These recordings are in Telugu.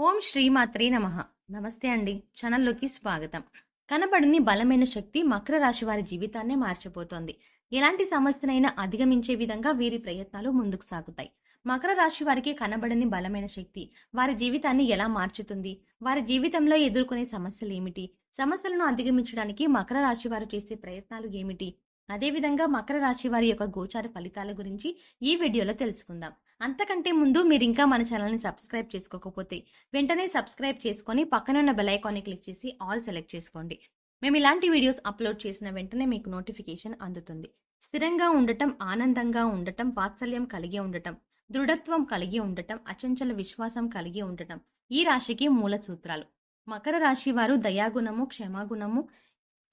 ఓం శ్రీమాత్రే నమ. నమస్తే అండి. ఛానల్లోకి స్వాగతం. కనబడని బలమైన శక్తి మకర రాశి వారి జీవితాన్నే మార్చిపోతోంది ఎలాంటి సమస్యనైనా అధిగమించే విధంగా వీరి ప్రయత్నాలు ముందుకు సాగుతాయి. మకర రాశి వారికి కనబడని బలమైన శక్తి వారి జీవితాన్ని ఎలా మార్చుతుంది? వారి జీవితంలో ఎదుర్కొనే సమస్యలు ఏమిటి? సమస్యలను అధిగమించడానికి మకర రాశి వారు చేసే ప్రయత్నాలు ఏమిటి? అదేవిధంగా మకర రాశి వారి యొక్క గోచార ఫలితాల గురించి ఈ వీడియోలో తెలుసుకుందాం. అంతకంటే ముందు మీరు ఇంకా మన ఛానల్ని సబ్స్క్రైబ్ చేసుకోకపోతే వెంటనే సబ్స్క్రైబ్ చేసుకొని పక్కనున్న బెలైకాన్ని క్లిక్ చేసి ఆల్ సెలెక్ట్ చేసుకోండి. మేము ఇలాంటి వీడియోస్ అప్లోడ్ చేసిన వెంటనే మీకు నోటిఫికేషన్ అందుతుంది. స్థిరంగా ఉండటం ఆనందంగా ఉండటం వాత్సల్యం కలిగి ఉండటం దృఢత్వం కలిగి ఉండటం అచంచల విశ్వాసం కలిగి ఉండటం ఈ రాశికి మూల సూత్రాలు. మకర రాశి వారు దయాగుణము క్షమాగుణము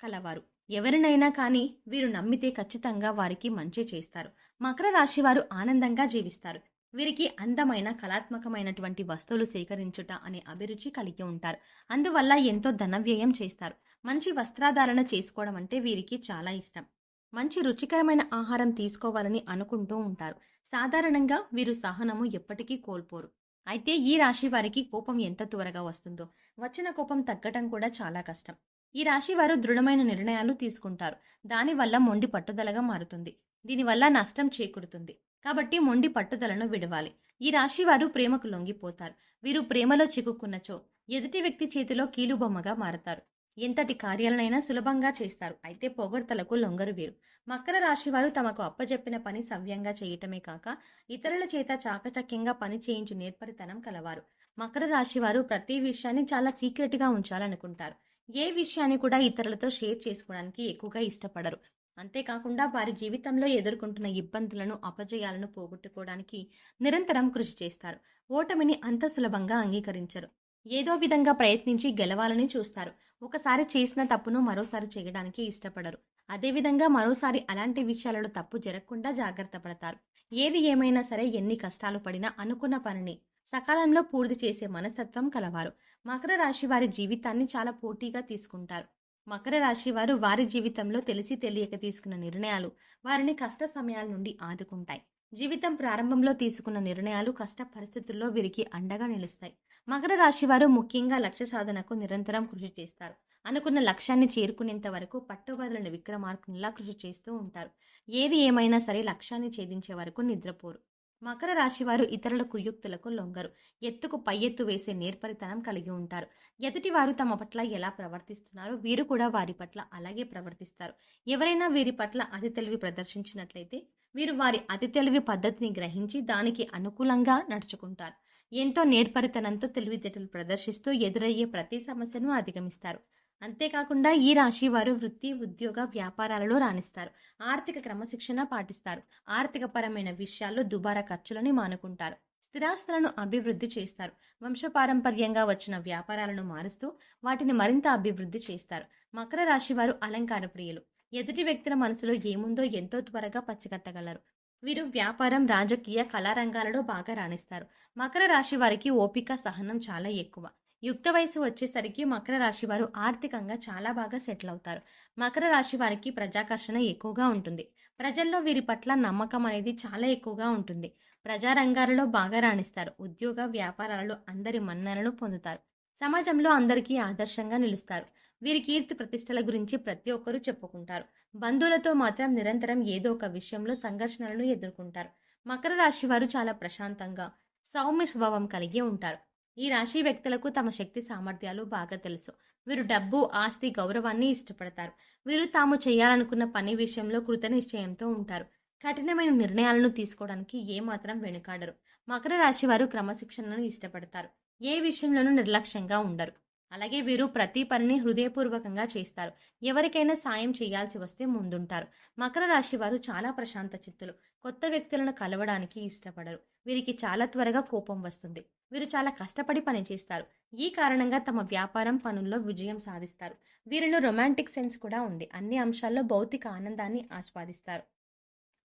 కలవారు. ఎవరినైనా కానీ వీరు నమ్మితే ఖచ్చితంగా వారికి మంచి చేస్తారు. మకర రాశి వారు ఆనందంగా జీవిస్తారు. వీరికి అందమైన కళాత్మకమైనటువంటి వస్తువులు సేకరించుట అనే అభిరుచి కలిగి ఉంటారు. అందువల్ల ఎంతో ధనవ్యయం చేస్తారు. మంచి వస్త్రాధారణ చేసుకోవడం అంటే వీరికి చాలా ఇష్టం. మంచి రుచికరమైన ఆహారం తీసుకోవాలని అనుకుంటూ ఉంటారు. సాధారణంగా వీరు సహనము ఎప్పటికీ కోల్పోరు. అయితే ఈ రాశి వారికి కోపం ఎంత త్వరగా వస్తుందో వచ్చిన కోపం తగ్గటం కూడా చాలా కష్టం. ఈ రాశి వారు దృఢమైన నిర్ణయాలు తీసుకుంటారు. దానివల్ల మొండి పట్టుదలగా మారుతుంది. దీనివల్ల నష్టం చేకూరుతుంది. కాబట్టి మొండి పట్టుదలను విడవాలి. ఈ రాశి వారు ప్రేమకు లొంగిపోతారు. వీరు ప్రేమలో చిక్కుకున్నచో ఎదుటి వ్యక్తి చేతిలో కీలుబొమ్మగా మారతారు. ఎంతటి కార్యాలనైనా సులభంగా చేస్తారు. అయితే పొగడ్తలకు లొంగరు వీరు. మకర రాశి వారు తమకు అప్పజెప్పిన పని సవ్యంగా చేయటమే కాక ఇతరుల చేత చాకచక్యంగా పని చేయించు నేర్పరితనం కలవారు. మకర రాశి వారు ప్రతి విషయాన్ని చాలా సీక్రెట్గా ఉంచాలనుకుంటారు. ఏ విషయాన్ని కూడా ఇతరులతో షేర్ చేసుకోవడానికి ఎక్కువగా ఇష్టపడరు. అంతేకాకుండా వారి జీవితంలో ఎదుర్కొంటున్న ఇబ్బందులను అపజయాలను పోగొట్టుకోవడానికి నిరంతరం కృషి చేస్తారు. ఓటమిని అంత సులభంగా అంగీకరించరు. ఏదో విధంగా ప్రయత్నించి గెలవాలని చూస్తారు. ఒకసారి చేసిన తప్పును మరోసారి చేయడానికి ఇష్టపడరు. అదేవిధంగా మరోసారి అలాంటి విషయాలలో తప్పు జరగకుండా జాగ్రత్త పడతారు. ఏది ఏమైనా సరే ఎన్ని కష్టాలు పడినా అనుకున్న పనిని సకాలంలో పూర్తి చేసే మనస్తత్వం కలవారు. మకర రాశి వారి జీవితాన్ని చాలా పోటీగా తీసుకుంటారు. మకర రాశి వారు వారి జీవితంలో తెలిసి తెలియక తీసుకున్న నిర్ణయాలు వారిని కష్ట సమయాల నుండి ఆదుకుంటాయి. జీవితం ప్రారంభంలో తీసుకున్న నిర్ణయాలు కష్ట పరిస్థితుల్లో వీరికి అండగా నిలుస్తాయి. మకర రాశి వారు ముఖ్యంగా లక్ష్య సాధనకు నిరంతరం కృషి చేస్తారు. అనుకున్న లక్ష్యాన్ని చేరుకునేంత వరకు పట్టుబదులను విక్రమార్కునిలా కృషి చేస్తూ ఉంటారు. ఏది ఏమైనా సరే లక్ష్యాన్ని ఛేదించే వరకు నిద్రపోరు. మకర రాశి వారు ఇతరుల కుయుక్తులకు లొంగరు. ఎత్తుకు పై ఎత్తు వేసే నేర్పరితనం కలిగి ఉంటారు. ఎదుటివారు తమ పట్ల ఎలా ప్రవర్తిస్తున్నారో వీరు కూడా వారి పట్ల అలాగే ప్రవర్తిస్తారు. ఎవరైనా వీరి పట్ల అతి తెలివి ప్రదర్శించినట్లయితే వీరు వారి అతి తెలివి పద్ధతిని గ్రహించి దానికి అనుకూలంగా నడుచుకుంటారు. ఎంతో నేర్పరితనంతో తెలివితేటలు ప్రదర్శిస్తూ ఎదురయ్యే ప్రతి సమస్యను అధిగమిస్తారు. అంతేకాకుండా ఈ రాశి వారు వృత్తి ఉద్యోగ వ్యాపారాలలో రాణిస్తారు. ఆర్థిక క్రమశిక్షణ పాటిస్తారు. ఆర్థిక పరమైన విషయాల్లో దుబారా ఖర్చులని మానుకుంటారు. స్థిరాస్తులను అభివృద్ధి చేస్తారు. వంశపారంపర్యంగా వచ్చిన వ్యాపారాలను మారుస్తూ వాటిని మరింత అభివృద్ధి చేస్తారు. మకర రాశి వారు అలంకార ప్రియులు. ఎదుటి వ్యక్తుల మనసులో ఏముందో ఎంతో త్వరగా పచ్చికట్టగలరు. వీరు వ్యాపారం రాజకీయ కళారంగాలలో బాగా రాణిస్తారు. మకర రాశి వారికి ఓపిక సహనం చాలా ఎక్కువ. యుక్త వయసు వచ్చేసరికి మకర రాశి వారు ఆర్థికంగా చాలా బాగా సెటిల్ అవుతారు. మకర రాశి వారికి ప్రజాకర్షణ ఎక్కువగా ఉంటుంది. ప్రజల్లో వీరి పట్ల నమ్మకం అనేది చాలా ఎక్కువగా ఉంటుంది. ప్రజారంగాలలో బాగా రాణిస్తారు. ఉద్యోగ వ్యాపారాలలో అందరి మన్ననలు పొందుతారు. సమాజంలో అందరికీ ఆదర్శంగా నిలుస్తారు. వీరి కీర్తి ప్రతిష్టల గురించి ప్రతి ఒక్కరూ చెప్పుకుంటారు. బంధువులతో మాత్రం నిరంతరం ఏదో ఒక విషయంలో సంఘర్షణలను ఎదుర్కొంటారు. మకర రాశి వారు చాలా ప్రశాంతంగా సౌమ్య స్వభావం కలిగి ఉంటారు. ఈ రాశి వ్యక్తులకు తమ శక్తి సామర్థ్యాలు బాగా తెలుసు. వీరు డబ్బు ఆస్తి గౌరవాన్ని ఇష్టపడతారు. వీరు తాము చేయాలనుకున్న పని విషయంలో కృత నిశ్చయంతో ఉంటారు. కఠినమైన నిర్ణయాలను తీసుకోవడానికి ఏమాత్రం వెనుకాడరు. మకర రాశి వారు క్రమశిక్షణను ఇష్టపడతారు. ఏ విషయంలోనూ నిర్లక్ష్యంగా ఉండరు. అలాగే వీరు ప్రతి పనిని హృదయపూర్వకంగా చేస్తారు. ఎవరికైనా సాయం చేయాల్సి వస్తే ముందుంటారు. మకర రాశి వారు చాలా ప్రశాంత చిత్తులు. కొత్త వ్యక్తులను కలవడానికి ఇష్టపడరు. వీరికి చాలా త్వరగా కోపం వస్తుంది. వీరు చాలా కష్టపడి పనిచేస్తారు ఈ కారణంగా తమ వ్యాపారం పనుల్లో విజయం సాధిస్తారు. వీరిలో రొమాంటిక్ సెన్స్ కూడా ఉంది. అన్ని అంశాల్లో భౌతిక ఆనందాన్ని ఆస్వాదిస్తారు.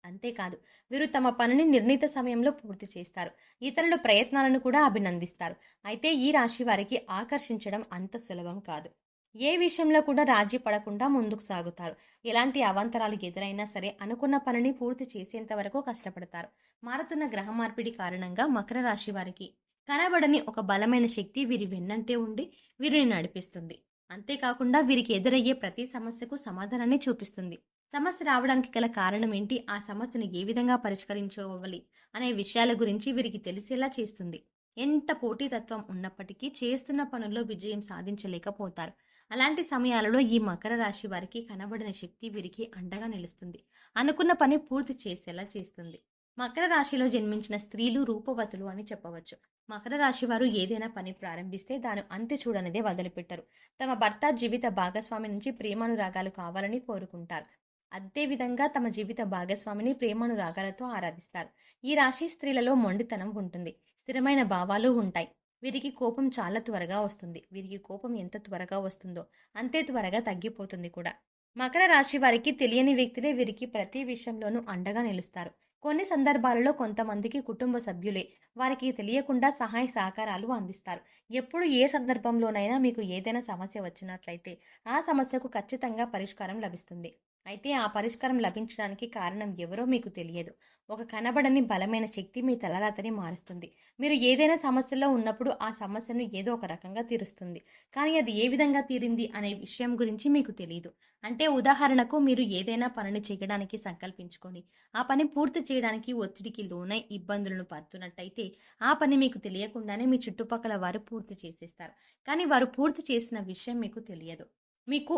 అంతేకాదు వీరు తమ పనిని నిర్ణీత సమయంలో పూర్తి చేస్తారు. ఇతరుల ప్రయత్నాలను కూడా అభినందిస్తారు. అయితే ఈ రాశి వారికి ఆకర్షించడం అంత సులభం కాదు. ఏ విషయంలో కూడా రాజీ పడకుండా ముందుకు సాగుతారు. ఎలాంటి అవాంతరాలు ఎదురైనా సరే అనుకున్న పనిని పూర్తి చేసేంత వరకు కష్టపడతారు. మారుతున్న గ్రహ మార్పిడి కారణంగా మకర రాశి వారికి కనబడని ఒక బలమైన శక్తి వీరి వెన్నంటే ఉండి వీరిని నడిపిస్తుంది. అంతేకాకుండా వీరికి ఎదురయ్యే ప్రతి సమస్యకు సమాధానాన్ని చూపిస్తుంది. సమస్య రావడానికి గల కారణం ఏంటి? ఆ సమస్యను ఏ విధంగా పరిష్కరించుకోవాలి అనే విషయాల గురించి వీరికి తెలిసేలా చేస్తుంది. ఎంత పోటీతత్వం ఉన్నప్పటికీ చేస్తున్న పనుల్లో విజయం సాధించలేకపోతారు. అలాంటి సమయాలలో ఈ మకర రాశి వారికి కనబడిన శక్తి వీరికి అండగా నిలుస్తుంది. అనుకున్న పని పూర్తి చేసేలా చేస్తుంది. మకర రాశిలో జన్మించిన స్త్రీలు రూపవతులు అని చెప్పవచ్చు. మకర రాశి వారు ఏదైనా పని ప్రారంభిస్తే దాని అంత్య చూడనిదే వదిలిపెట్టరు. తమ భర్త జీవిత భాగస్వామి నుంచి ప్రేమానురాగాలు కావాలని కోరుకుంటారు. అదేవిధంగా తమ జీవిత భాగస్వామిని ప్రేమానురాగాలతో ఆరాధిస్తారు. ఈ రాశి స్త్రీలలో మొండితనం ఉంటుంది. స్థిరమైన భావాలు ఉంటాయి. వీరికి కోపం చాలా త్వరగా వస్తుంది. వీరికి కోపం ఎంత త్వరగా వస్తుందో అంతే త్వరగా తగ్గిపోతుంది కూడా. మకర రాశి వారికి తెలియని వ్యక్తులే వీరికి ప్రతి విషయంలోనూ అండగా నిలుస్తారు. కొన్ని సందర్భాలలో కొంతమందికి కుటుంబ సభ్యులే వారికి తెలియకుండా సహాయ సహకారాలు అందిస్తారు. ఎప్పుడు ఏ సందర్భంలోనైనా మీకు ఏదైనా సమస్య వచ్చినట్లయితే ఆ సమస్యకు ఖచ్చితంగా పరిష్కారం లభిస్తుంది. అయితే ఆ పరిష్కారం లభించడానికి కారణం ఎవరో మీకు తెలియదు. ఒక కనబడని బలమైన శక్తి మీ తలరాతని మారుస్తుంది. మీరు ఏదైనా సమస్యలో ఉన్నప్పుడు ఆ సమస్యను ఏదో ఒక రకంగా తీరుస్తుంది. కానీ అది ఏ విధంగా తీరింది అనే విషయం గురించి మీకు తెలియదు అంటే ఉదాహరణకు మీరు ఏదైనా పనిని చేయడానికి సంకల్పించుకొని ఆ పని పూర్తి చేయడానికి ఒత్తిడికి లోనై ఇబ్బందులను పడుతున్నట్టయితే ఆ పని మీకు తెలియకుండానే మీ చుట్టుపక్కల వారు పూర్తి చేసేస్తారు. కానీ వారు పూర్తి చేసిన విషయం మీకు తెలియదు. మీకు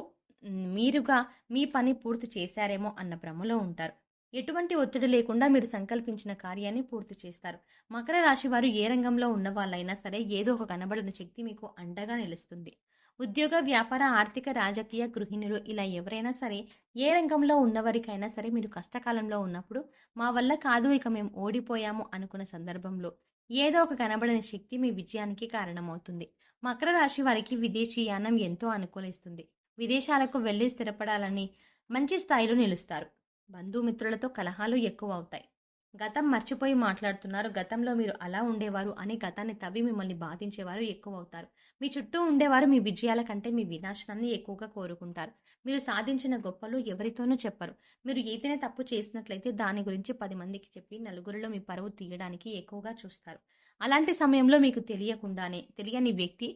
మీరుగా మీ పని పూర్తి చేశారేమో అన్న భ్రమలో ఉంటారు. ఎటువంటి ఒత్తిడి లేకుండా మీరు సంకల్పించిన కార్యాన్ని పూర్తి చేస్తారు. మకర రాశి వారు ఏ రంగంలో ఉన్న వాళ్ళైనా సరే ఏదో ఒక కనబడిన శక్తి మీకు అండగా నిలుస్తుంది. ఉద్యోగ వ్యాపార ఆర్థిక రాజకీయ గృహిణులు ఇలా ఎవరైనా సరే ఏ రంగంలో ఉన్నవారికైనా సరే మీరు కష్టకాలంలో ఉన్నప్పుడు మా వల్ల కాదు ఇక మేము ఓడిపోయాము అనుకున్న సందర్భంలో ఏదో ఒక కనబడని శక్తి మీ విజయానికి కారణమవుతుంది. మకర రాశి వారికి విదేశీయానం ఎంతో అనుకూలిస్తుంది. విదేశాలకు వెళ్ళి స్థిరపడాలని మంచి స్థాయిలో నిలుస్తారు. బంధుమిత్రులతో కలహాలు ఎక్కువ అవుతాయి గతం మర్చిపోయి మాట్లాడుతున్నారు. గతంలో మీరు అలా ఉండేవారు అని గతాన్ని తవ్వి మిమ్మల్ని బాధించేవారు ఎక్కువ అవుతారు మీ చుట్టూ ఉండేవారు మీ విజయాల కంటే మీ వినాశనాన్ని ఎక్కువగా కోరుకుంటారు. మీరు సాధించిన గొప్పలు ఎవరితోనూ చెప్పరు. మీరు ఏదైనా తప్పు చేసినట్లయితే దాని గురించి పది మందికి చెప్పి నలుగురిలో మీ పరువు తీయడానికి ఎక్కువగా చూస్తారు. అలాంటి సమయంలో మీకు తెలియకుండానే తెలియని వ్యక్తి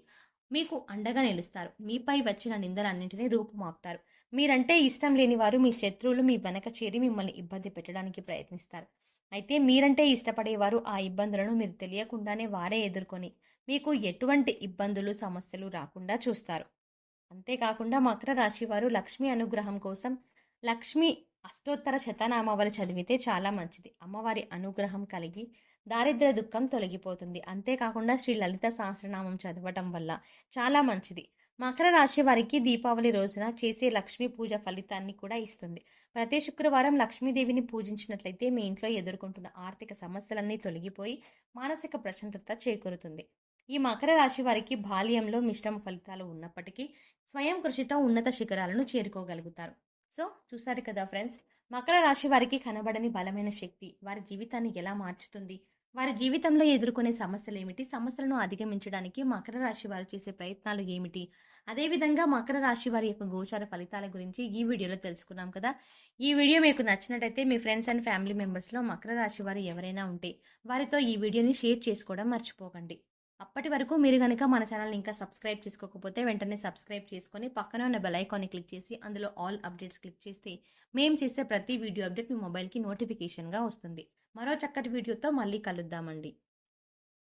మీకు అండగా నిలుస్తారు. మీపై వచ్చిన నిందలన్నింటినీ రూపుమాపుతారు. మీరంటే ఇష్టం లేని వారు మీ శత్రువులు మీ వెనక చేరి మిమ్మల్ని ఇబ్బంది పెట్టడానికి ప్రయత్నిస్తారు. అయితే మీరంటే ఇష్టపడేవారు ఆ ఇబ్బందులను మీరు తెలియకుండానే వారే ఎదుర్కొని మీకు ఎటువంటి ఇబ్బందులు సమస్యలు రాకుండా చూస్తారు. అంతేకాకుండా మకర రాశి వారు లక్ష్మీ అనుగ్రహం కోసం లక్ష్మీ అష్టోత్తర శతనామావళి చదివితే చాలా మంచిది. అమ్మవారి అనుగ్రహం కలిగి దారిద్ర దుఃఖం తొలగిపోతుంది. అంతేకాకుండా శ్రీ లలిత సహస్రనామం చదవటం వల్ల చాలా మంచిది. మకర రాశి వారికి దీపావళి రోజున చేసే లక్ష్మీ పూజ ఫలితాన్ని కూడా ఇస్తుంది. ప్రతి శుక్రవారం లక్ష్మీదేవిని పూజించినట్లయితే మీ ఇంట్లో ఎదుర్కొంటున్న ఆర్థిక సమస్యలన్నీ తొలగిపోయి మానసిక ప్రశాంతత చేకూరుతుంది. ఈ మకర రాశి వారికి బాల్యంలో మిశ్రమ ఫలితాలు ఉన్నప్పటికీ స్వయం కృషితో ఉన్నత శిఖరాలను చేరుకోగలుగుతారు. సో చూసారు కదా ఫ్రెండ్స్ మకర రాశి వారికి కనబడని బలమైన శక్తి వారి జీవితాన్ని ఎలా మార్చుతుంది? వారి జీవితంలో ఎదుర్కొనే సమస్యలు ఏమిటి సమస్యలను అధిగమించడానికి మకర రాశి వారు చేసే ప్రయత్నాలు ఏమిటి? అదేవిధంగా మకర రాశి వారి యొక్క గోచార ఫలితాల గురించి ఈ వీడియోలో తెలుసుకున్నాం కదా. ఈ వీడియో మీకు నచ్చినట్టయితే మీ ఫ్రెండ్స్ అండ్ ఫ్యామిలీ మెంబర్స్లో మకర రాశి వారు ఎవరైనా ఉంటే వారితో ఈ వీడియోని షేర్ చేసుకోవడం మర్చిపోకండి. అప్పటి వరకు మీరు కనుక మన ఛానల్ ఇంకా సబ్స్క్రైబ్ చేసుకోకపోతే వెంటనే సబ్స్క్రైబ్ చేసుకొని పక్కన ఉన్న బెల్ ఐకాన్ని క్లిక్ చేసి అందులో ఆల్ అప్డేట్స్ క్లిక్ చేస్తే మేము చేసే ప్రతి వీడియో అప్డేట్ మీ మొబైల్కి నోటిఫికేషన్గా వస్తుంది. మరో చక్కటి వీడియోతో మళ్ళీ కలుద్దామండి.